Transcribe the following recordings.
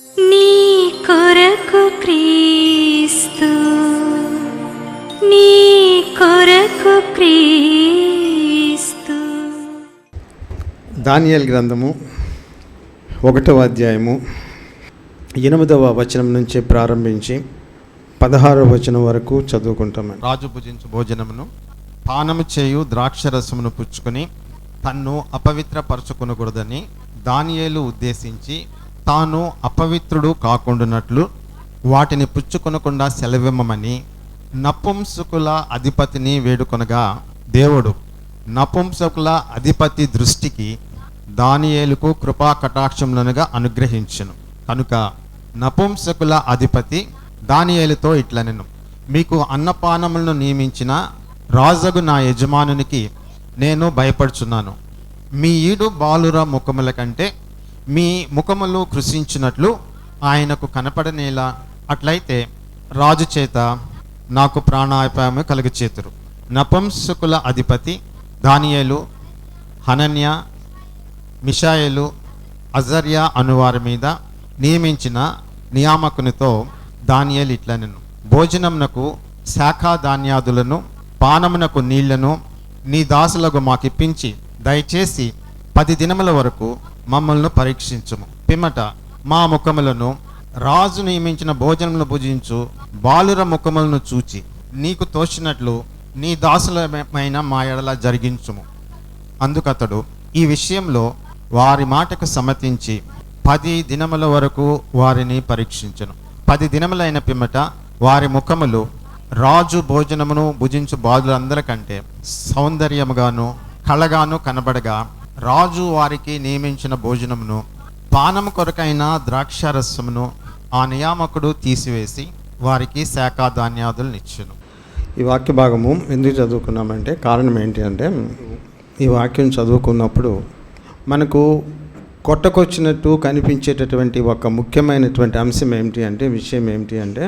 నీ కొరకు క్రీస్తు నీ కొరకు క్రీస్తు. దానియేల్ గ్రంథము ఒకటవ అధ్యాయము ఎనిమిదవ వచనం నుంచి ప్రారంభించి పదహారవ వచనం వరకు చదువుకుంటామని రాజు భుజించు భోజనమును పానము చేయు ద్రాక్షరసమును పుచ్చుకొని తన్ను అపవిత్రపరచుకొనకూడదని దానియేలు ఉద్దేశించి తాను అపవిత్రుడు కాకుండానట్లు వాటిని పుచ్చుకొనకుండా సెలవిమ్మని నపుంసకుల అధిపతిని వేడుకొనగా దేవుడు నపుంసకుల అధిపతి దృష్టికి దానియేలుకు కృపా కటాక్షములనుగా అనుగ్రహించను. కనుక నపుంసకుల అధిపతి దానియేలుతో ఇట్లనెను. మీకు అన్నపానములను నియమించిన రాజగు నా యజమానునికి నేను భయపడుచున్నాను. మీ ఈడు బాలుర ముఖముల కంటే మీ ముఖములు కృషించినట్లు ఆయనకు కనపడనేలా అట్లయితే రాజు చేత నాకు ప్రాణాపాయము కలుగచేతురు. నపంసకుల అధిపతి దానియేలు హనన్య మిషాయలు అజర్యా అనువారి మీద నియమించిన నియామకునితో దానియేలు ఇట్లనెను. భోజనమునకు శాఖా ధాన్యాదులను పానమునకు నీళ్ళను నీ దాసులకు మాకిప్పించి దయచేసి పది దినముల వరకు మమ్మల్ని పరీక్షించుము. పిమ్మట మా ముఖములను రాజు నియమించిన భోజనములు భుజించు బాలుర ముఖములను చూచి నీకు తోచినట్లు నీ దాసులమైన మా ఎడల జరిగించుము. అందుకతడు ఈ విషయంలో వారి మాటకు సమ్మతించి పది దినముల వరకు వారిని పరీక్షించను. పది దినములైన పిమ్మట వారి ముఖములు రాజు భోజనమును భుజించు బాధులందరికంటే సౌందర్యముగాను కళగాను కనబడగా రాజు వారికి నియమించిన భోజనమును పానము కొరకైన ద్రాక్షారసమును ఆ నియామకుడు తీసివేసి వారికి శాఖా ధాన్యాదులను ఇచ్చును ఈ వాక్య భాగము ఎందుకు చదువుకున్నామంటే కారణం ఏంటి అంటే ఈ వాక్యం చదువుకున్నప్పుడు మనకు కొట్టకొచ్చినట్టు కనిపించేటటువంటి ఒక ముఖ్యమైనటువంటి అంశం ఏమిటి అంటే విషయం ఏమిటి అంటే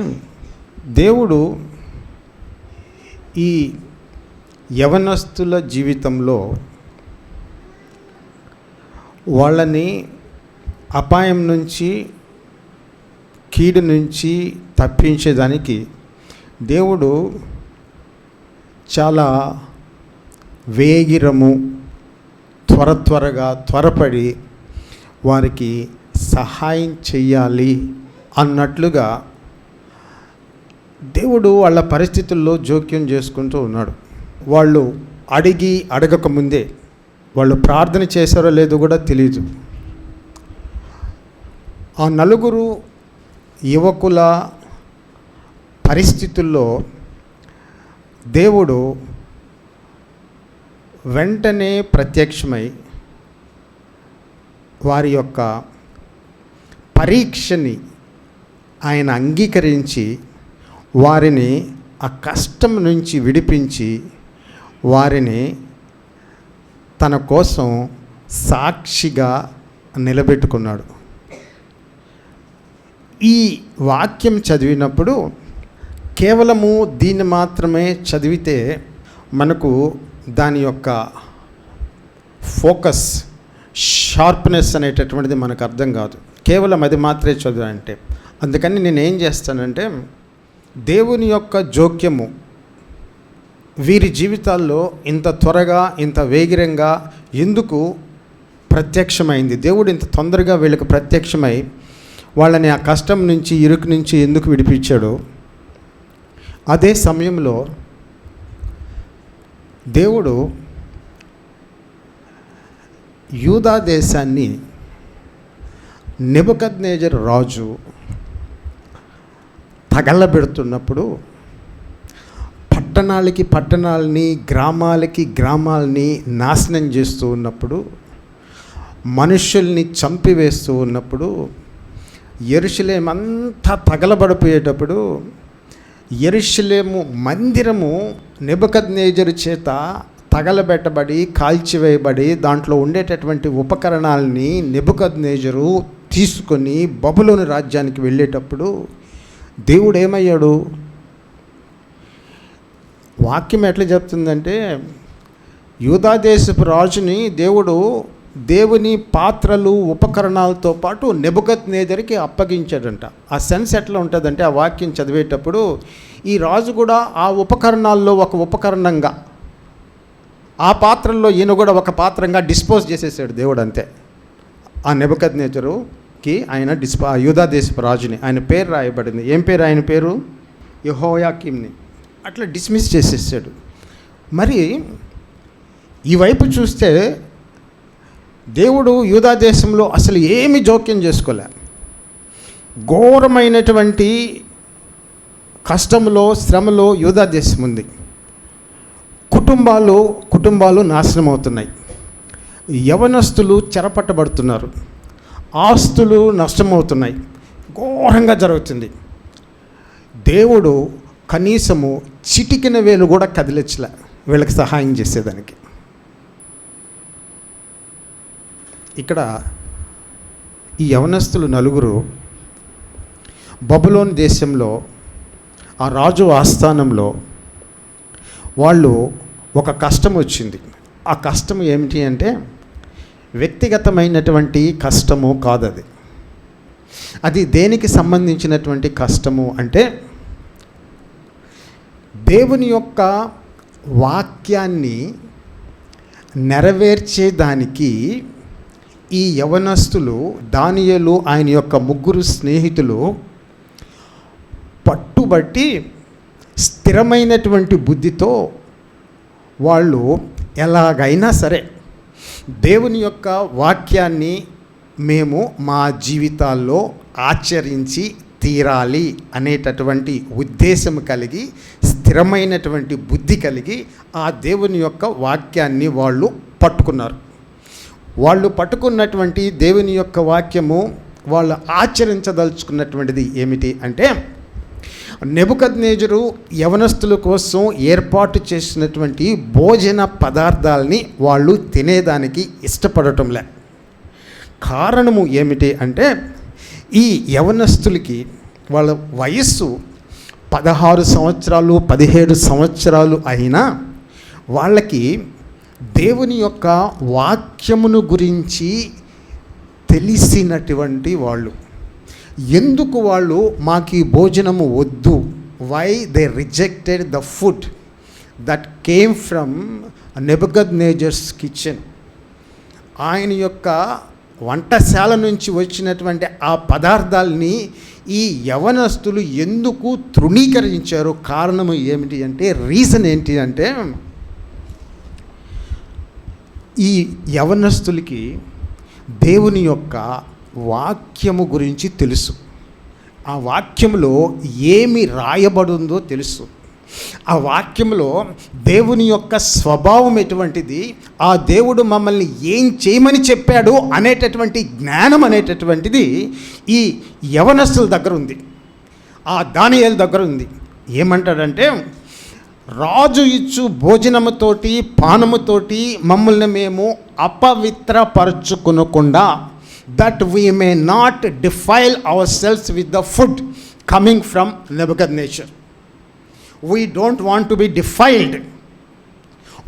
దేవుడు ఈ యవనస్తుల జీవితంలో వాళ్ళని అపాయం నుంచి కీడు నుంచి తప్పించేదానికి దేవుడు చాలా వేగిరము త్వర త్వరగా త్వరపడి వారికి సహాయం చెయ్యాలి అన్నట్లుగా దేవుడు వాళ్ళ పరిస్థితుల్లో జోక్యం చేసుకుంటూ ఉన్నాడు. వాళ్ళు అడిగి అడగక ముందే వాళ్ళు ప్రార్థన చేశారో లేదో కూడా తెలియదు ఆ నలుగురు యువకుల పరిస్థితుల్లో దేవుడు వెంటనే ప్రత్యక్షమై వారి యొక్క పరీక్షని ఆయన అంగీకరించి వారిని ఆ కష్టం నుంచి విడిపించి వారిని తన కోసం సాక్షిగా నిలబెట్టుకున్నాడు. ఈ వాక్యం చదివినప్పుడు కేవలము దీన్ని మాత్రమే చదివితే మనకు దాని యొక్క ఫోకస్ షార్ప్నెస్ అనేటటువంటిది మనకు అర్థం కాదు. కేవలం అది మాత్రమే చదివాలంటే అందుకని నేను ఏం చేస్తానంటే దేవుని యొక్క జోక్యము వీరి జీవితాల్లో ఇంత త్వరగా ఇంత వేగిరంగా ఎందుకు ప్రత్యక్షమైంది? దేవుడు ఇంత తొందరగా వీళ్ళకి ప్రత్యక్షమై వాళ్ళని ఆ కష్టం నుంచి ఇరుకు నుంచి ఎందుకు విడిపించాడు? అదే సమయంలో దేవుడు యూదా దేశాన్ని నెబుకద్నేజర్ రాజు తగలబెడుతున్నప్పుడు పట్టణాలకి పట్టణాలని గ్రామాలకి గ్రామాలని నాశనం చేస్తూ ఉన్నప్పుడు మనుషుల్ని చంపివేస్తూ ఉన్నప్పుడు ఎరుషలేమంతా తగలబడిపోయేటప్పుడు ఎరుషలేము మందిరము నెబకద్నేజరు చేత తగలబెట్టబడి కాల్చివేయబడి దాంట్లో ఉండేటటువంటి ఉపకరణాలని నెబుకద్నేజరు తీసుకొని బబులోని రాజ్యానికి వెళ్ళేటప్పుడు దేవుడు ఏమయ్యాడు వాక్యం ఎట్లా చెప్తుందంటే యూదాదేశపు రాజుని దేవుడు దేవుని పాత్రలు ఉపకరణాలతో పాటు నెబుకత్ నేదరికి అప్పగించాడంట. ఆ సెన్స్ ఎట్లా ఉంటుందంటే ఆ వాక్యం చదివేటప్పుడు ఈ రాజు కూడా ఆ ఉపకరణాల్లో ఒక ఉపకరణంగా ఆ పాత్రల్లో ఈయన కూడా ఒక పాత్రంగా డిస్పోజ్ చేసేసాడు దేవుడు అంతే. ఆ నెబద్ నేచరుకి ఆయన డిస్పో ఆ యూదా దేశపు రాజుని ఆయన పేరు రాయబడింది. ఏం పేరు ఆయన పేరు? యహోయాకిమ్ని అట్లా డిస్మిస్ చేసేసాడు. మరి ఈ వైపు చూస్తే దేవుడు యూదా దేశంలో అసలు ఏమి జోక్యం చేసుకోలే. ఘోరమైనటువంటి కష్టంలో శ్రమలో యూదా దేశం ఉంది. కుటుంబాలు కుటుంబాలు నాశనం అవుతున్నాయి యవనస్తులు చెరపట్టబడుతున్నారు. ఆస్తులు నష్టమవుతున్నాయి. ఘోరంగా జరుగుతుంది. దేవుడు కనీసము చిటికిన వేలు కూడా కదిలించలే వీళ్ళకి సహాయం చేసేదానికి. ఇక్కడ ఈ యవనస్తులు నలుగురు బబులోన్ దేశంలో ఆ రాజు ఆస్థానంలో వాళ్ళు ఒక కష్టం వచ్చింది. ఆ కష్టం ఏమిటి అంటే వ్యక్తిగతమైనటువంటి కష్టము కాదది. అది దేనికి సంబంధించినటువంటి కష్టము అంటే దేవుని యొక్క వాక్యాన్ని నెరవేర్చేదానికి ఈ యవనస్తులు దానియలు ఆయన యొక్క ముగ్గురు స్నేహితులు పట్టుబట్టి స్థిరమైనటువంటి బుద్ధితో వాళ్ళు ఎలాగైనా సరే దేవుని యొక్క వాక్యాన్ని మేము మా జీవితాల్లో ఆచరించి తీరాలి అనేటటువంటి ఉద్దేశం కలిగి స్థిరమైనటువంటి బుద్ధి కలిగి ఆ దేవుని యొక్క వాక్యాన్ని వాళ్ళు పట్టుకున్నారు. వాళ్ళు పట్టుకున్నటువంటి దేవుని యొక్క వాక్యము వాళ్ళు ఆచరించదలుచుకున్నటువంటిది ఏమిటి అంటే నెబుకద్నేజరు యవనస్తుల కోసం ఏర్పాటు చేసినటువంటి భోజన పదార్థాలని వాళ్ళు తినేదానికి ఇష్టపడటంలే. కారణము ఏమిటి అంటే ఈ యవనస్తులకి వాళ్ళ వయస్సు పదహారు సంవత్సరాలు పదిహేడు సంవత్సరాలు అయినా వాళ్ళకి దేవుని యొక్క వాక్యమును గురించి తెలిసినటువంటి వాళ్ళు. ఎందుకు వాళ్ళు మాకు ఈ భోజనము వద్దు? Why they rejected the food that came from Nebuchadnezzar's kitchen ఆయన యొక్క వంటశాల నుంచి వచ్చినటువంటి ఆ పదార్థాలని ఈ యవనస్తులు ఎందుకు తృణీకరించారు? కారణము ఏమిటి అంటే రీజన్ ఏంటి అంటే ఈ యవనస్తులకి దేవుని యొక్క వాక్యము గురించి తెలుసు. ఆ వాక్యంలో ఏమి రాయబడుందో తెలుసు. ఆ వాక్యంలో దేవుని యొక్క స్వభావం ఎటువంటిది? ఆ దేవుడు మమ్మల్ని ఏం చేయమని చెప్పాడు అనేటటువంటి జ్ఞానం అనేటటువంటిది ఈ యవనస్తుల దగ్గర ఉంది. ఆ దానియాల దగ్గర ఉంది. ఏమంటాడంటే రాజు ఇచ్చు భోజనముతోటి పానముతోటి మమ్మల్ని మేము అపవిత్రపరచుకునకుండా that we may not defile ourselves with the food coming from Nebuchadnezzar we don't want to be defiled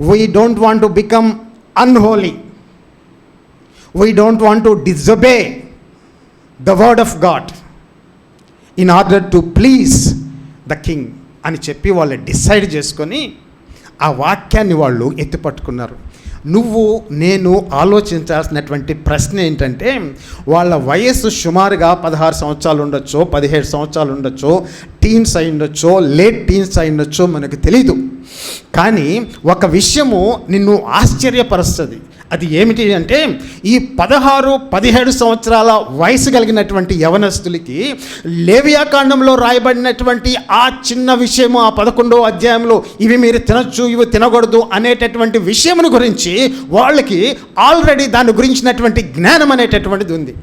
we don't want to become unholy we don't want to disobey the word of God in order to please the king అని చెప్పి వాళ్ళు decide చేసుకొని ఆ వాక్యాన్ని వాళ్ళు ఎత్తిపట్టుకున్నారు. నువ్వు నేను ఆలోచించాల్సినటువంటి ప్రశ్న ఏంటంటే వాళ్ళ వయస్సు సుమారుగా పదహారు సంవత్సరాలు ఉండొచ్చో పదిహేడు సంవత్సరాలు ఉండొచ్చో టీన్స్ అయి ఉండొచ్చు లేట్ టీన్స్ అయి ఉండొచ్చు మనకు తెలీదు. కానీ ఒక విషయము నిన్ను ఆశ్చర్యపరుస్తుంది. అది ఏమిటి అంటే ఈ పదహారు పదిహేడు సంవత్సరాల వయసు కలిగినటువంటి యవనస్తులకి లేవియాకాండంలో రాయబడినటువంటి ఆ చిన్న విషయము ఆ పదకొండో అధ్యాయంలో ఇవి మీరు తినచ్చు ఇవి తినకూడదు అనేటటువంటి విషయమును గురించి వాళ్ళకి ఆల్రెడీ దాని గురించినటువంటి జ్ఞానం అనేటటువంటిది ఉంది.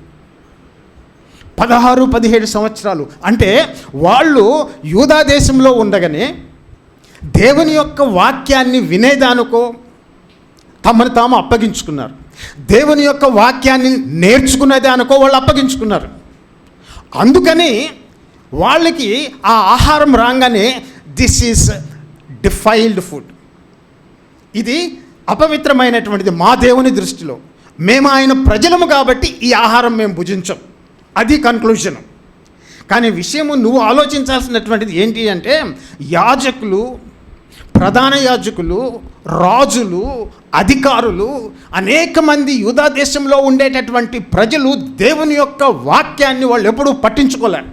పదహారు పదిహేడు సంవత్సరాలు అంటే వాళ్ళు యూదా దేశంలో ఉండగానే దేవుని యొక్క వాక్యాన్ని వినేదానికో తమను తాము అప్పగించుకున్నారు. దేవుని యొక్క వాక్యాన్ని నేర్చుకున్నదే అనుకో వాళ్ళు అప్పగించుకున్నారు. అందుకని వాళ్ళకి ఆ ఆహారం రాగానే దిస్ ఈస్ డిఫైల్డ్ ఫుడ్. ఇది అపవిత్రమైనటువంటిది మా దేవుని దృష్టిలో. మేము ఆయన ప్రజలము కాబట్టి ఈ ఆహారం మేము భుజించం. అది కన్క్లూజన్ కానీ విషయము నువ్వు ఆలోచించాల్సినటువంటిది ఏంటి అంటే యాజకులు ప్రధాన యాజకులు రాజులు అధికారులు అనేక మంది యూదా దేశంలో ఉండేటటువంటి ప్రజలు దేవుని యొక్క వాక్యాన్ని వాళ్ళు ఎప్పుడూ పట్టించుకోలేరు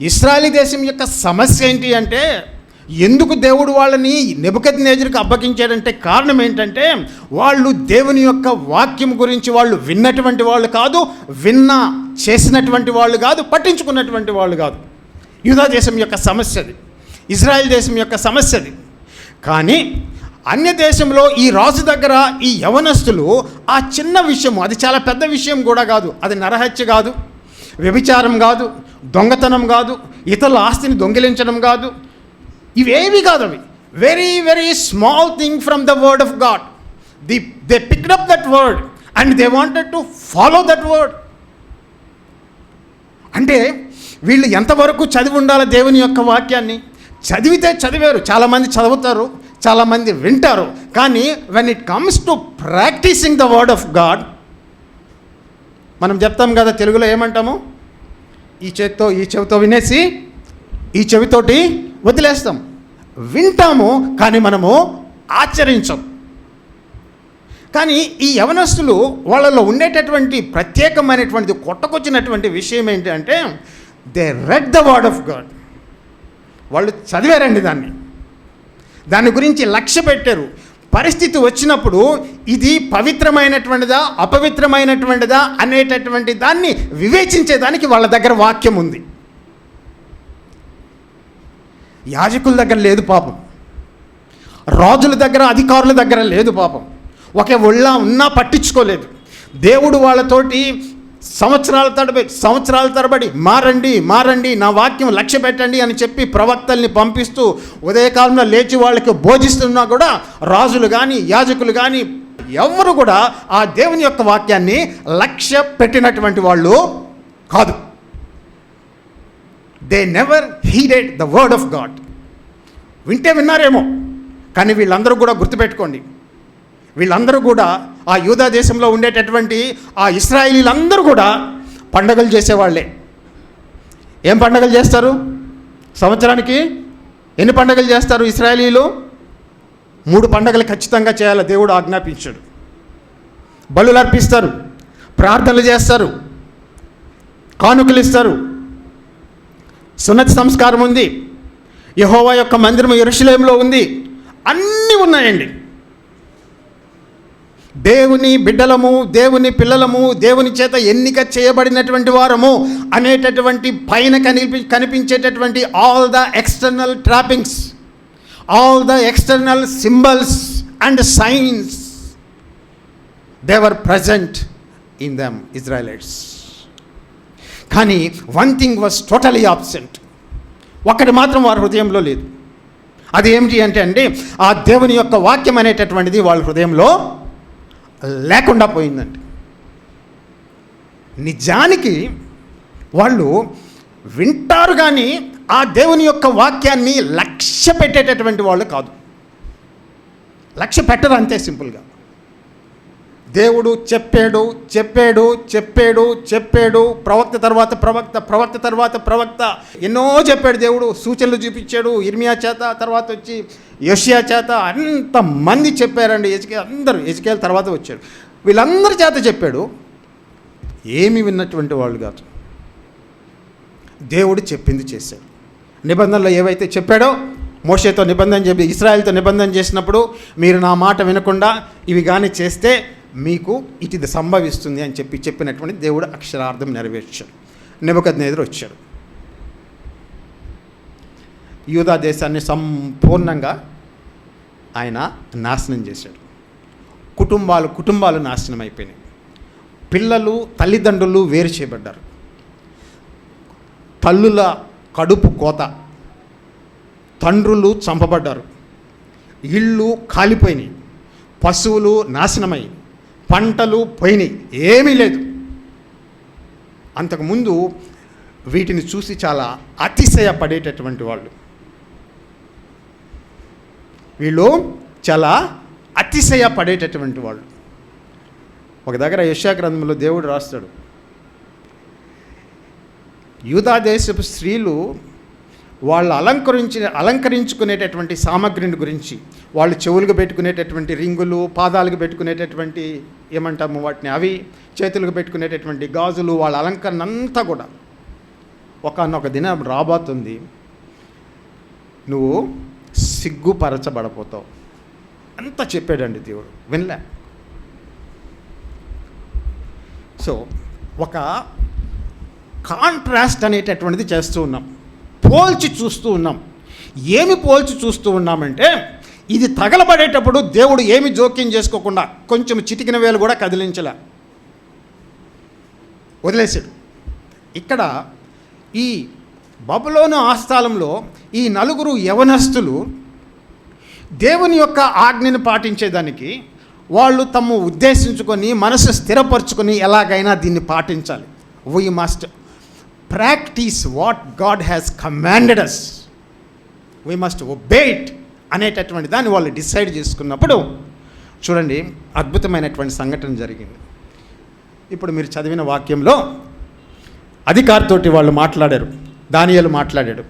ఇస్రాయలీ దేశం యొక్క సమస్య ఏంటి అంటే ఎందుకు దేవుడు వాళ్ళని నిబకతి నేజరికి అబ్బగించాడంటే కారణం ఏంటంటే వాళ్ళు దేవుని యొక్క వాక్యం గురించి వాళ్ళు విన్నటువంటి వాళ్ళు కాదు విన్న చేసినటువంటి వాళ్ళు కాదు పట్టించుకున్నటువంటి వాళ్ళు కాదు. యూదా దేశం యొక్క సమస్యది ఇజ్రాయెల్ దేశం యొక్క సమస్యది కానీ అన్య దేశంలో ఈ రాజు దగ్గర ఈ యవనస్తులు ఆ చిన్న విషయం అది చాలా పెద్ద విషయం కూడా కాదు. అది నరహత్య కాదు వ్యభిచారం కాదు దొంగతనం కాదు ఇతరుల ఆస్తిని దొంగిలించడం కాదు. ఇవేవి కాదు అవి. Very very small thing from the word of God the they picked up that word and they wanted to follow that word అంటే వీళ్ళు ఎంతవరకు చదివి ఉండాలి దేవుని యొక్క వాక్యాన్ని? చదివితే చదివారు చాలామంది చదువుతారు. చాలామంది వింటారు. కానీ when it comes to practising the word of God మనం చెప్తాం కదా తెలుగులో ఏమంటాము? ఈ చేతితో ఈ చెవితో వినేసి ఈ చెవితోటి వదిలేస్తాం. వింటాము కానీ మనము ఆచరించం. కానీ ఈ యవనస్తులు వాళ్ళలో ఉండేటటువంటి ప్రత్యేకమైనటువంటి కొట్టకొచ్చినటువంటి విషయం ఏంటంటే they read the word of God వాళ్ళు చదివారండి దాన్ని. దాని గురించి లక్ష్య పెట్టారు. పరిస్థితి వచ్చినప్పుడు ఇది పవిత్రమైనటువంటిదా అపవిత్రమైనటువంటిదా అనేటటువంటి దాన్ని వివేచించేదానికి వాళ్ళ దగ్గర వాక్యం ఉంది. యాజకుల దగ్గర లేదు పాపం. రాజుల దగ్గర అధికారుల దగ్గర లేదు పాపం. ఒకే ఒళ్ళ ఉన్నా పట్టించుకోలేదు. దేవుడు వాళ్ళతోటి సంవత్సరాల తరబడి సంవత్సరాల తరబడి మారండి మారండి నా వాక్యం లక్ష్య పెట్టండి అని చెప్పి ప్రవక్తల్ని పంపిస్తూ ఉదయకాలంలో లేచి వాళ్ళకి బోధిస్తున్నా కూడా రాజులు కానీ యాజకులు కానీ ఎవరు కూడా ఆ దేవుని యొక్క వాక్యాన్ని లక్ష్య పెట్టినటువంటి వాళ్ళు కాదు. They never heeded the word of God వింటే విన్నారేమో కానీ వీళ్ళందరూ కూడా గుర్తుపెట్టుకోండి. వీళ్ళందరూ కూడా ఆ యూదా దేశంలో ఉండేటటువంటి ఆ ఇస్రాయిలీలందరూ కూడా పండగలు చేసేవాళ్ళే. ఏం పండగలు చేస్తారు? సంవత్సరానికి ఎన్ని పండగలు చేస్తారు ఇస్రాయలీలు? మూడు పండగలు ఖచ్చితంగా చేయాలి దేవుడు ఆజ్ఞాపించాడు. బలులు అర్పిస్తారు ప్రార్థనలు చేస్తారు కానుకలు ఇస్తారు. సున్నతి సంస్కారం ఉంది. యహోవా యొక్క మందిరం ఎరుషలేంలో ఉంది. అన్నీ ఉన్నాయండి. దేవుని బిడ్డలము దేవుని పిల్లలము దేవుని చేత ఎన్నిక చేయబడినటువంటి వారము అనేటటువంటి పైన కనిపి కనిపించేటటువంటి all the external trappings all the external symbols and signs they were present in them Israelites కానీ one thing was totally absent ఒకటి మాత్రం వారి హృదయంలో లేదు. అది ఏమిటి అంటే అండి ఆ దేవుని యొక్క వాక్యం అనేటటువంటిది వాళ్ళ హృదయంలో లేకుండా పోయిందండి. నిజానికి వాళ్ళు వింటారు కానీ ఆ దేవుని యొక్క వాక్యాన్ని లక్ష్య పెట్టేటటువంటి వాళ్ళు కాదు. లక్ష్య పెట్టరు అంతే సింపుల్గా. దేవుడు చెప్పాడు చెప్పాడు చెప్పాడు చెప్పాడు. ప్రవక్త తర్వాత ప్రవక్త ప్రవక్త తర్వాత ప్రవక్త. ఎన్నో చెప్పాడు దేవుడు. సూచనలు చూపించాడు. ఇర్మియా చేత తర్వాత వచ్చి యషియా చేత అంతమంది చెప్పారండి. ఎజకే అందరూ ఎజకేల తర్వాత వచ్చాడు వీళ్ళందరి చేత చెప్పాడు. ఏమి విన్నటువంటి వాళ్ళు కాదు. దేవుడు చెప్పింది చేశాడు. నిబంధనలు ఏవైతే చెప్పాడో మోషేతో నిబంధన చెప్పి ఇస్రాయల్తో నిబంధన చేసినప్పుడు మీరు నా మాట వినకుండా ఇవి కానీ చేస్తే మీకు ఇది సంభవిస్తుంది అని చెప్పి చెప్పినటువంటి దేవుడు అక్షరార్థం నెరవేర్చాడు. నిబద్ ఎదురు వచ్చాడు యూదా దేశాన్ని సంపూర్ణంగా ఆయన నాశనం చేశాడు. కుటుంబాలు కుటుంబాలు నాశనం అయిపోయినాయి. పిల్లలు తల్లిదండ్రులు వేరు చేయబడ్డారు. తల్లుల కడుపు కోత తండ్రులు చంపబడ్డారు. ఇళ్ళు కాలిపోయినాయి. పశువులు నాశనమై పంటలు పోయినాయి. ఏమీ లేదు. అంతకుముందు వీటిని చూసి చాలా అతిశయపడేటటువంటి వాళ్ళు. వీళ్ళు చాలా అతిశయపడేటటువంటి వాళ్ళు. ఒక దగ్గర యశాగ్రంథంలో దేవుడు రాస్తాడు. యూదాదేశపు స్త్రీలు వాళ్ళు అలంకరించిన అలంకరించుకునేటటువంటి సామగ్రిని గురించి వాళ్ళు చెవులకు పెట్టుకునేటటువంటి రింగులు పాదాలకు పెట్టుకునేటటువంటి ఏమంటాము వాటిని? అవి చేతులకు పెట్టుకునేటటువంటి గాజులు వాళ్ళ అలంకరణ అంతా కూడా. ఒకనొక దినం రాబోతుంది. నువ్వు సిగ్గుపరచబడపోతావు. అంత చెప్పాడండి దేవుడు. వినలే? సో ఒక కాంట్రాస్ట్ అనేటటువంటిది చేస్తూ ఉన్నాం. పోల్చి చూస్తూ ఉన్నాం. ఏమి పోల్చి చూస్తూ ఉన్నామంటే ఇది తగలబడేటప్పుడు దేవుడు ఏమి జోక్యం చేసుకోకుండా కొంచెం చిటికిన వేలు కూడా కదిలించలే. వదిలేశాడు. ఇక్కడ ఈ బబులోను ఆస్థానంలో ఈ నలుగురు యవనస్తులు దేవుని యొక్క ఆజ్ఞని పాటించేదానికి వాళ్ళు తమ ఉద్దేశించుకొని మనసు స్థిరపరచుకొని ఎలాగైనా దీన్ని పాటించాలి. We must practise what God has commanded us we must obey అనేటటువంటి దాన్ని వాళ్ళు డిసైడ్ చేసుకున్నప్పుడు చూడండి అద్భుతమైనటువంటి సంఘటన జరిగింది. ఇప్పుడు మీరు చదివిన వాక్యంలో అధికారితోటి వాళ్ళు మాట్లాడారు దానియాలు మాట్లాడాడు.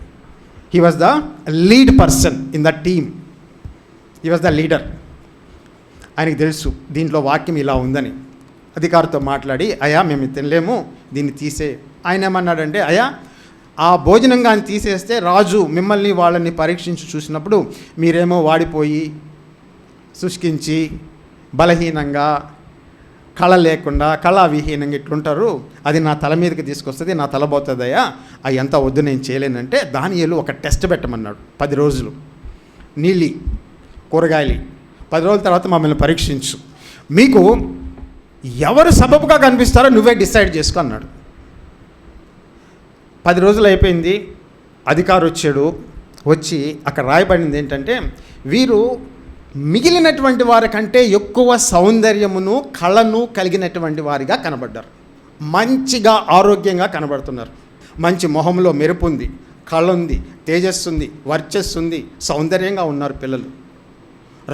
He was the lead person in the team he was the leader ఆయనకి తెలుసు దీంట్లో వాక్యం ఇలా ఉందని. అధికారితో మాట్లాడి అయా మేము తినలేము దీన్ని తీసే. ఆయన ఏమన్నాడంటే అయా ఆ భోజనం కానీ తీసేస్తే రాజు మిమ్మల్ని వాళ్ళని పరీక్షించి చూసినప్పుడు మీరేమో వాడిపోయి శుష్కించి బలహీనంగా కళ లేకుండా కళావిహీనంగా ఇట్లుంటారు. అది నా తల మీదకి తీసుకొస్తుంది నా తల పోతుందయ్యా. అవి ఎంత వద్దు నేను చేయలేనంటే దానియలు ఒక టెస్ట్ పెట్టమన్నాడు పది రోజులు. నీళ్ళి కూరగాయలు పది రోజుల తర్వాత మమ్మల్ని పరీక్షించు. మీకు ఎవరు సబబుగా కనిపిస్తారో నువ్వే డిసైడ్ చేసుకో అన్నాడు. పది రోజులు అయిపోయింది అధికారు వచ్చాడు వచ్చి అక్కడ రాయబడింది ఏంటంటే వీరు మిగిలినటువంటి వారికంటే ఎక్కువ సౌందర్యమును కళను కలిగినటువంటి వారిగా కనబడ్డారు. మంచిగా ఆరోగ్యంగా కనబడుతున్నారు. మంచి మొహంలో మెరుపు ఉంది కళ ఉంది తేజస్సు ఉంది వర్చస్సు ఉంది సౌందర్యంగా ఉన్నారు పిల్లలు.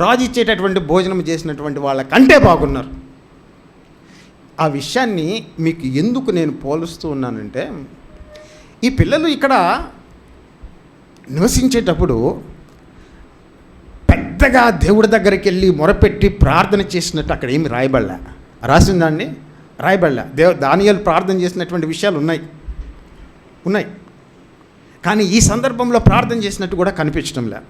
రాజు ఇచ్చేటటువంటి భోజనం చేసినటువంటి వాళ్ళకంటే బాగున్నారు. ఆ విషయాన్ని మీకు ఎందుకు నేను పోలుస్తూ ఉన్నానంటే ఈ పిల్లలు ఇక్కడ నివసించేటప్పుడు పెద్దగా దేవుడి దగ్గరికి వెళ్ళి మొరపెట్టి ప్రార్థన చేసినట్టు అక్కడ ఏమి రాయబడలే. రాసిందండి రాయబడలే. దేవ దానియాలు ప్రార్థన చేసినటువంటి విషయాలు ఉన్నాయి. ఉన్నాయి. కానీ ఈ సందర్భంలో ప్రార్థన చేసినట్టు కూడా కనిపించడం లే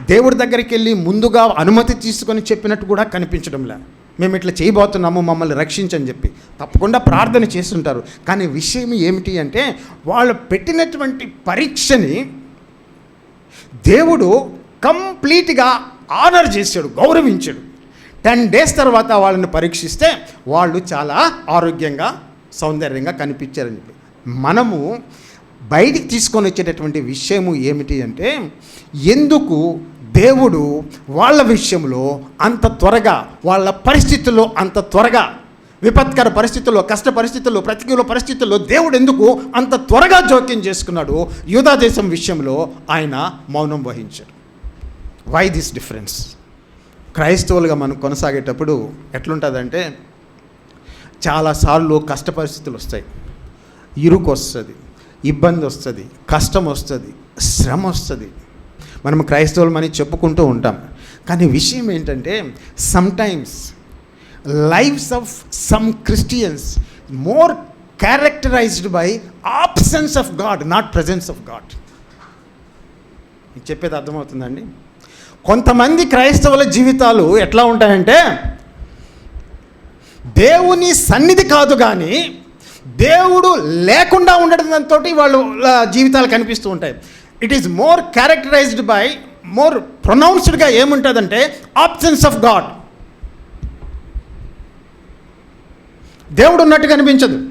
దేవుడి దగ్గరికి వెళ్ళి ముందుగా అనుమతి తీసుకొని చెప్పినట్టు కూడా కనిపించడం లే మేము ఇట్లా చేయబోతున్నాము మమ్మల్ని రక్షించని చెప్పి. తప్పకుండా ప్రార్థన చేస్తుంటారు. కానీ విషయం ఏమిటి అంటే వాళ్ళు పెట్టినటువంటి పరీక్షని దేవుడు కంప్లీట్గా ఆనర్ చేశాడు గౌరవించాడు. టెన్ డేస్ తర్వాత వాళ్ళని పరీక్షిస్తే వాళ్ళు చాలా ఆరోగ్యంగా సౌందర్యంగా కనిపించారని చెప్పి. మనము బయటికి తీసుకొని వచ్చేటటువంటి విషయము ఏమిటి అంటే ఎందుకు దేవుడు వాళ్ళ విషయంలో అంత త్వరగా వాళ్ళ పరిస్థితుల్లో అంత త్వరగా విపత్కర పరిస్థితుల్లో కష్ట పరిస్థితుల్లో ప్రతికూల పరిస్థితుల్లో దేవుడు ఎందుకు అంత త్వరగా జోక్యం చేసుకున్నాడు? యూదా దేశం విషయంలో ఆయన మౌనం వహించాడు. వై దిస్ డిఫరెన్స్ క్రైస్తవులుగా మనం కొనసాగేటప్పుడు ఎట్లుంటుందంటే చాలాసార్లు కష్ట పరిస్థితులు వస్తాయి. ఇరుకు వస్తుంది ఇబ్బంది వస్తుంది కష్టం వస్తుంది శ్రమ వస్తుంది. మనం క్రైస్తవులమని చెప్పుకుంటూ ఉంటాం. కానీ విషయం ఏంటంటే sometimes lives of some Christians more characterised by absence of God not presence of God చెప్పేది అర్థమవుతుందండి? కొంతమంది క్రైస్తవుల జీవితాలు ఎట్లా ఉంటాయంటే దేవుని సన్నిధి కాదు కానీ దేవుడు లేకుండా ఉండడంతో వాళ్ళు జీవితాలు కనిపిస్తూ ఉంటాయి. It is more characterised by more ప్రొనౌన్స్డ్గా ఏముంటుందంటే ఆప్షన్స్ ఆఫ్ గాడ్ దేవుడు ఉన్నట్టు కనిపించదు.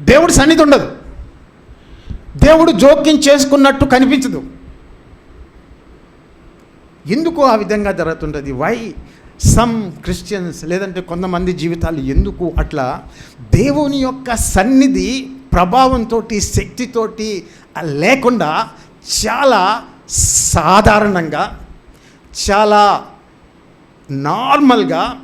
దేవుడు సన్నిధి ఉండదు. దేవుడు జోక్యం చేసుకున్నట్టు కనిపించదు. ఎందుకు ఆ విధంగా జరుగుతుంటుంది? వై సమ్ క్రిస్టియన్స్ లేదంటే కొంతమంది జీవితాలు ఎందుకు అట్లా? దేవుని యొక్క సన్నిధి ప్రభావంతో శక్తితోటి లేకుండా చాలా సాధారణంగా చాలా నార్మల్గా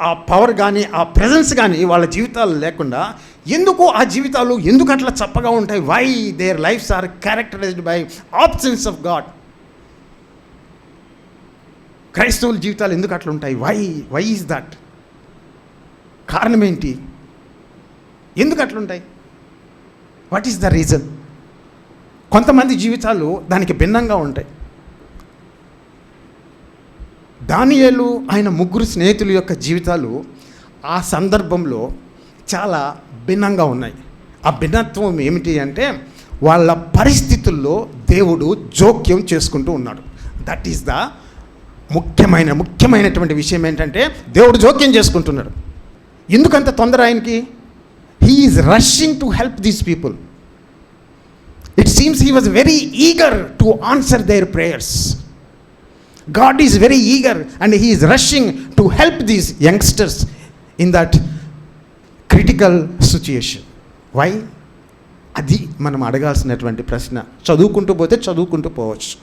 ఆ పవర్ కానీ ఆ ప్రజెన్స్ కానీ వాళ్ళ జీవితాలు లేకుండా ఎందుకు ఆ జీవితాలు ఎందుకు అట్లా చప్పగా ఉంటాయి? Why their lives are characterised by options of God క్రైస్తవుల జీవితాలు ఎందుకు అట్లా ఉంటాయి? వై వై ఈజ్ దట్ కారణం ఏంటి? ఎందుకు అట్లుంటాయి వాట్ ఈస్ ద రీజన్ కొంతమంది జీవితాలు దానికి భిన్నంగా ఉంటాయి. దానియేలు ఆయన ముగ్గురు స్నేహితుల యొక్క జీవితాలు ఆ సందర్భంలో చాలా భిన్నంగా ఉన్నాయి. ఆ భిన్నత్వం ఏమిటి అంటే వాళ్ళ పరిస్థితుల్లో దేవుడు జోక్యం చేసుకుంటూ ఉన్నాడు. దట్ ఈస్ ద ముఖ్యమైన ముఖ్యమైనటువంటి విషయం ఏంటంటే దేవుడు జోక్యం చేసుకుంటున్నాడు. ఎందుకంత తొందర ఆయనకి? He is rushing to help these people it seems he was very eager to answer their prayers God is very eager and he is rushing to help these youngsters in that critical situation why అది మనం అడగాల్సినటువంటి ప్రశ్న. చదువుకుంటూ పోతే చదువుకుంటూ పోవచ్చు.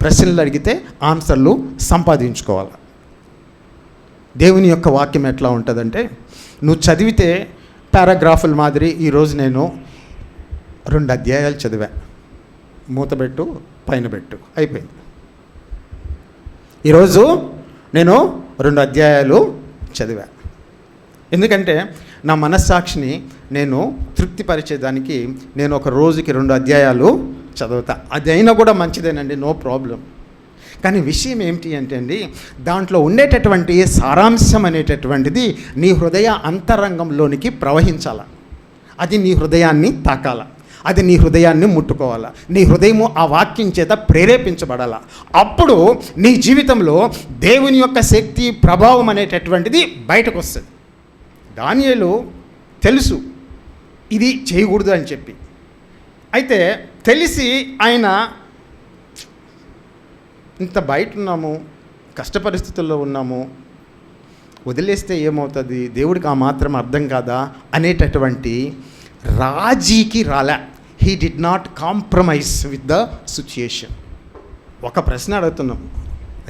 ప్రశ్నలు అడిగితే ఆన్సర్లు సంపాదించుకోవాలి. దేవుని యొక్క వాక్యం ఎట్లా ఉంటుందంటే నువ్వు చదివితే పారాగ్రాఫుల మాదిరి ఈరోజు నేను రెండు అధ్యాయాలు చదివా. మూతబెట్టు పైన పెట్టు. అయిపోయింది. ఈరోజు నేను రెండు అధ్యాయాలు చదివా. ఎందుకంటే నా మనస్సాక్షిని నేను తృప్తిపరిచేదానికి నేను ఒక రోజుకి రెండు అధ్యాయాలు చదువుతా. అది అయినా కూడా మంచిదేనండి నో ప్రాబ్లం. కానీ విషయం ఏమిటి అంటే అండి దాంట్లో ఉండేటటువంటి సారాంశం అనేటటువంటిది నీ హృదయ అంతరంగంలోనికి ప్రవహించాల. అది నీ హృదయాన్ని తాకాల. అది నీ హృదయాన్ని ముట్టుకోవాలా. నీ హృదయము ఆ వాక్యం చేత ప్రేరేపించబడాల. అప్పుడు నీ జీవితంలో దేవుని యొక్క శక్తి ప్రభావం అనేటటువంటిది బయటకు వస్తుంది దానియలు తెలుసు. ఇది చేయకూడదు అని చెప్పి. అయితే తెలిసి ఆయన ఇంత బయట ఉన్నాము కష్ట పరిస్థితుల్లో ఉన్నాము వదిలేస్తే ఏమవుతుంది? దేవుడికి ఆ మాత్రం అర్థం కాదా? అనేటటువంటి రాజీకి రాలే. He did not compromise with the situation ఒక ప్రశ్న అడుగుతున్నాం.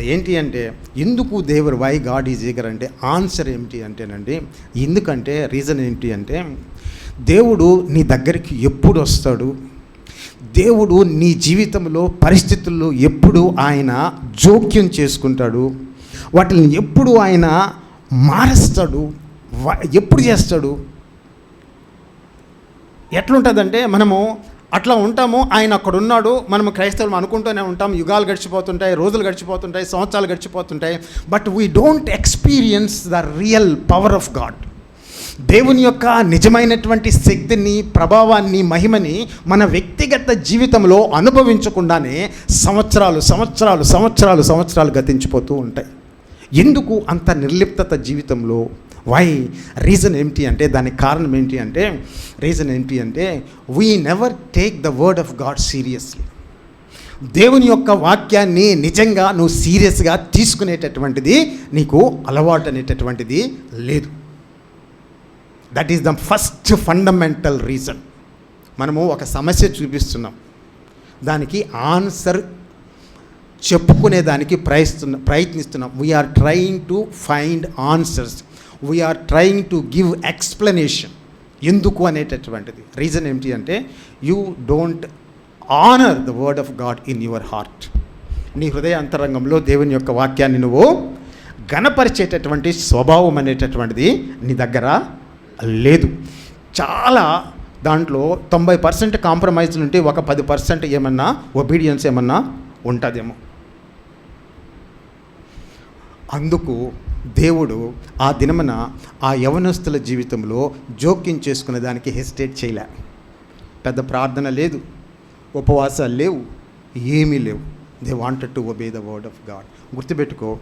ఏంటి అంటే ఎందుకు దేవర్ వై గాడ్ ఈజ్ ఈగర్ అంటే ఆన్సర్ ఏమిటి అంటేనండి ఎందుకంటే రీజన్ ఏంటి అంటే దేవుడు నీ దగ్గరికి ఎప్పుడు వస్తాడు? దేవుడు నీ జీవితంలో పరిస్థితుల్లో ఎప్పుడు ఆయన జోక్యం చేసుకుంటాడు? వాటిని ఎప్పుడు ఆయన మారుస్తాడు? వా- ఎప్పుడు చేస్తాడు? ఎట్లుంటుందంటే మనము అట్లా ఉంటాము ఆయన అక్కడ ఉన్నాడు మనం క్రైస్తవులు అనుకుంటూనే ఉంటాం యుగాలు గడిచిపోతుంటాయి రోజులు గడిచిపోతుంటాయి సంవత్సరాలు గడిచిపోతుంటాయి but we don't experience the real power of God దేవుని యొక్క నిజమైనటువంటి శక్తిని ప్రభావాన్ని మహిమని మన వ్యక్తిగత జీవితంలో అనుభవించకుండానే సంవత్సరాలు సంవత్సరాలు సంవత్సరాలు సంవత్సరాలు గతించిపోతూ ఉంటాయి. ఎందుకు అంత నిర్లిప్తత జీవితంలో? వై రీజన్ ఏంటి అంటే దానికి కారణం ఏంటి అంటే రీజన్ ఏంటి అంటే we never take the word of God seriously దేవుని యొక్క వాక్యాన్ని నిజంగా నువ్వు సీరియస్గా తీసుకునేటటువంటిది నీకు అలవాటు అనేటటువంటిది లేదు. That is the first fundamental reason మనము ఒక సమస్య చూపిస్తున్నాం. దానికి ఆన్సర్ చెప్పుకునే దానికి ప్రయత్న ప్రయత్నిస్తున్నాం we're trying to find answers we're trying to give explanation ఎందుకు అనేటటువంటిది? రీజన్ ఏమిటి అంటే you don't honour the word of God in your heart నీ హృదయ అంతరంగంలో దేవుని యొక్క వాక్యాన్ని నువ్వు గణపరిచేటటువంటి స్వభావం అనేటటువంటిది నీ దగ్గర లేదు. చాలా దాంట్లో తొంభై పర్సెంట్ కాంప్రమైజ్లు ఉంటే ఒక పది పర్సెంట్ ఏమన్నా ఒబీడియన్స్ ఏమన్నా ఉంటుందేమో. అందుకు దేవుడు ఆ దినమున ఆ యవనస్తుల జీవితంలో జోక్యం చేసుకునే దానికి హెసిటేట్ చేయలే. పెద్ద ప్రార్థన లేదు. ఉపవాసాలు లేవు. ఏమీ లేవు. They wanted to obey the word of God గుర్తుపెట్టుకో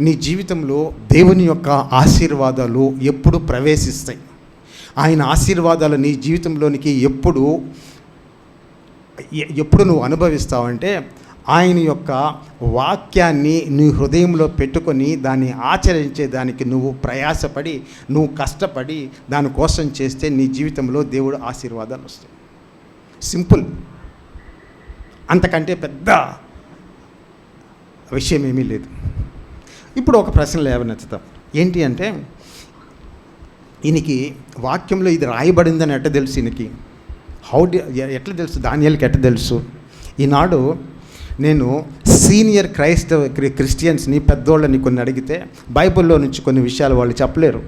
నీ జీవితంలో దేవుని యొక్క ఆశీర్వాదాలు ఎప్పుడు ప్రవేశిస్తాయి. ఆయన ఆశీర్వాదాలు నీ జీవితంలోనికి ఎప్పుడు ఎప్పుడు నువ్వు అనుభవిస్తావంటే ఆయన యొక్క వాక్యాన్ని నీ హృదయంలో పెట్టుకొని దాన్ని ఆచరించే దానికి నువ్వు ప్రయాసపడి నువ్వు కష్టపడి దానికోసం చేస్తే నీ జీవితంలో దేవుడు ఆశీర్వాదాలు వస్తాయి. సింపుల్. అంతకంటే పెద్ద విషయం ఏమీ లేదు. ఇప్పుడు ఒక ప్రశ్న లేవనెత్తుతాం. ఏంటి అంటే ఈయనకి వాక్యంలో ఇది రాయబడిందని ఎట్ట తెలుసు ఈయనకి? హౌ ఎట్లా తెలుసు? దానియాలకి ఎట్ట తెలుసు? ఈనాడు నేను సీనియర్ క్రైస్తవ క్రిస్టియన్స్ని పెద్దోళ్ళని కొన్ని అడిగితే బైబిల్లో నుంచి కొన్ని విషయాలు వాళ్ళు చెప్పలేరు.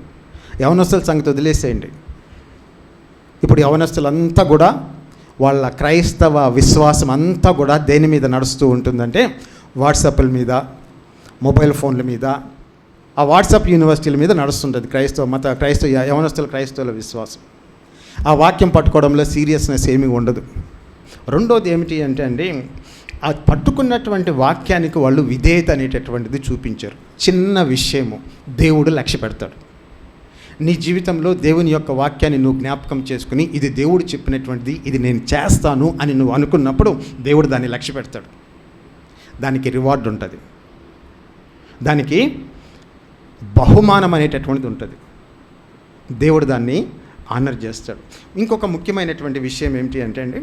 యవనస్తుల సంగతి వదిలేసేయండి. ఇప్పుడు యవనస్తులంతా కూడా వాళ్ళ క్రైస్తవ విశ్వాసం అంతా కూడా దేని మీద నడుస్తూ ఉంటుందంటే వాట్సాప్ల మీద మొబైల్ ఫోన్ల మీద ఆ వాట్సాప్ యూనివర్సిటీల మీద నడుస్తుంటుంది క్రైస్తవ మత క్రైస్తవ యవనస్తుల క్రైస్తవుల విశ్వాసం. ఆ వాక్యం పట్టుకోవడంలో సీరియస్నెస్ ఏమీ ఉండదు. రెండోది ఏమిటి అంటే అండి ఆ పట్టుకున్నటువంటి వాక్యానికి వాళ్ళు విధేయత అనేటటువంటిది చూపించారు. చిన్న విషయము. దేవుడు లక్ష్య పెడతాడు. నీ జీవితంలో దేవుని యొక్క వాక్యాన్ని నువ్వు జ్ఞాపకం చేసుకుని ఇది దేవుడు చెప్పినటువంటిది ఇది నేను చేస్తాను అని నువ్వు అనుకున్నప్పుడు దేవుడు దాన్ని లక్ష్య పెడతాడు. దానికి రివార్డ్ ఉంటుంది. దానికి బహుమానం అనేటటువంటిది ఉంటుంది. దేవుడు దాన్ని ఆనర్ చేస్తాడు. ఇంకొక ముఖ్యమైనటువంటి విషయం ఏమిటి అంటే అండి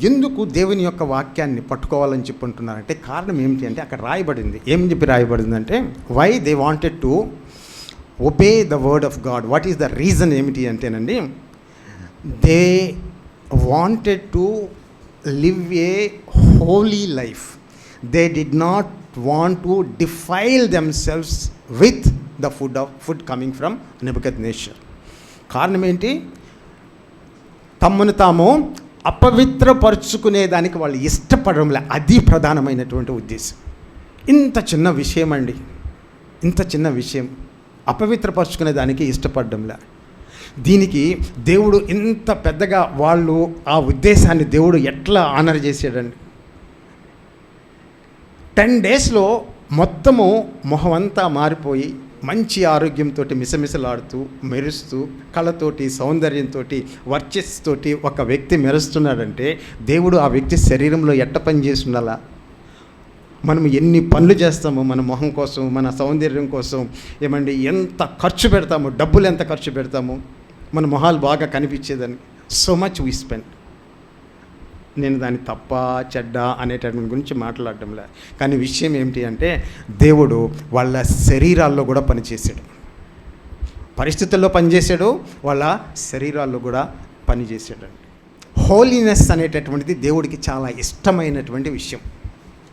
ఎందుకు దేవుని యొక్క వాక్యాన్ని పట్టుకోవాలని చెప్పి అంటున్నారంటే కారణం ఏమిటి అంటే అక్కడ రాయబడింది. ఏం చెప్పి రాయబడింది అంటే why they wanted to obey the word of God what is the reason ఏమిటి అంటేనండి they wanted to live a holy life they did not want to defile themselves with the food of food coming from Nebuchadnezzar కారణం ఏంటి? తమను తాము అపవిత్రపరుచుకునేదానికి వాళ్ళు ఇష్టపడంలే అది ప్రధానమైనటువంటి ఉద్దేశం. ఇంత చిన్న విషయం అండి ఇంత చిన్న విషయం. అపవిత్రపరుచుకునే దానికి ఇష్టపడడంలే. దీనికి దేవుడు ఇంత పెద్దగా వాళ్ళు ఆ ఉద్దేశాన్ని దేవుడు ఎట్లా ఆనర్ చేసాడండి టెన్ డేస్లో మొత్తము మొహం అంతా మారిపోయి మంచి ఆరోగ్యంతో మిసమిసలాడుతూ మెరుస్తూ కళతోటి సౌందర్యంతో వర్చస్తోటి ఒక వ్యక్తి మెరుస్తున్నాడంటే దేవుడు ఆ వ్యక్తి శరీరంలో ఎట్ట పని చేస్తుండాలా? మనం ఎన్ని పనులు చేస్తామో మన మొహం కోసం మన సౌందర్యం కోసం ఏమండి ఎంత ఖర్చు పెడతామో డబ్బులు ఎంత ఖర్చు పెడతామో మన మొహాలు బాగా కనిపించేదని సో మచ్ వీ స్పెండ్ నేను దాన్ని తప్ప చెడ్డ అనేటటువంటి గురించి మాట్లాడటంలే. కానీ విషయం ఏమిటి అంటే దేవుడు వాళ్ళ శరీరాల్లో కూడా పనిచేశాడు. పరిస్థితుల్లో పనిచేశాడు వాళ్ళ శరీరాల్లో కూడా పనిచేసాడండి హోలీనెస్ అనేటటువంటిది దేవుడికి చాలా ఇష్టమైనటువంటి విషయం.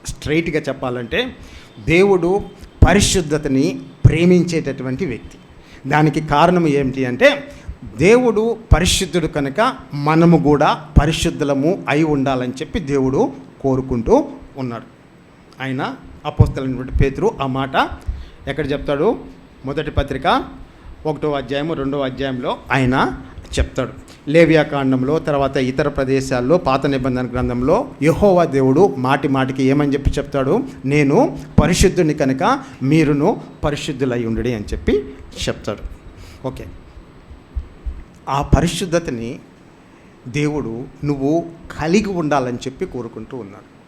స్ట్రైట్గా చెప్పాలంటే దేవుడు పరిశుద్ధతని ప్రేమించేటటువంటి వ్యక్తి. దానికి కారణం ఏమిటి అంటే దేవుడు పరిశుద్ధుడు కనుక మనము కూడా పరిశుద్ధులము అయి ఉండాలని చెప్పి దేవుడు కోరుకుంటూ ఉన్నాడు. ఆయన అపోస్తలైనటువంటి పేతురు ఆ మాట ఎక్కడ చెప్తాడు? మొదటి పత్రిక ఒకటో అధ్యాయము రెండో అధ్యాయంలో ఆయన చెప్తాడు. లేవియాకాండంలో తర్వాత ఇతర ప్రదేశాల్లో పాత నిబంధన గ్రంథంలో యహోవా దేవుడు మాటి మాటికి ఏమని చెప్పి చెప్తాడు? నేను పరిశుద్ధుని కనుక మీరును పరిశుద్ధులై ఉండడి అని చెప్పి చెప్తాడు. ఓకే. ఆ పరిశుద్ధతని దేవుడు నువ్వు కలిగి ఉండాలని చెప్పి కోరుకుంటూ ఉన్నాడు.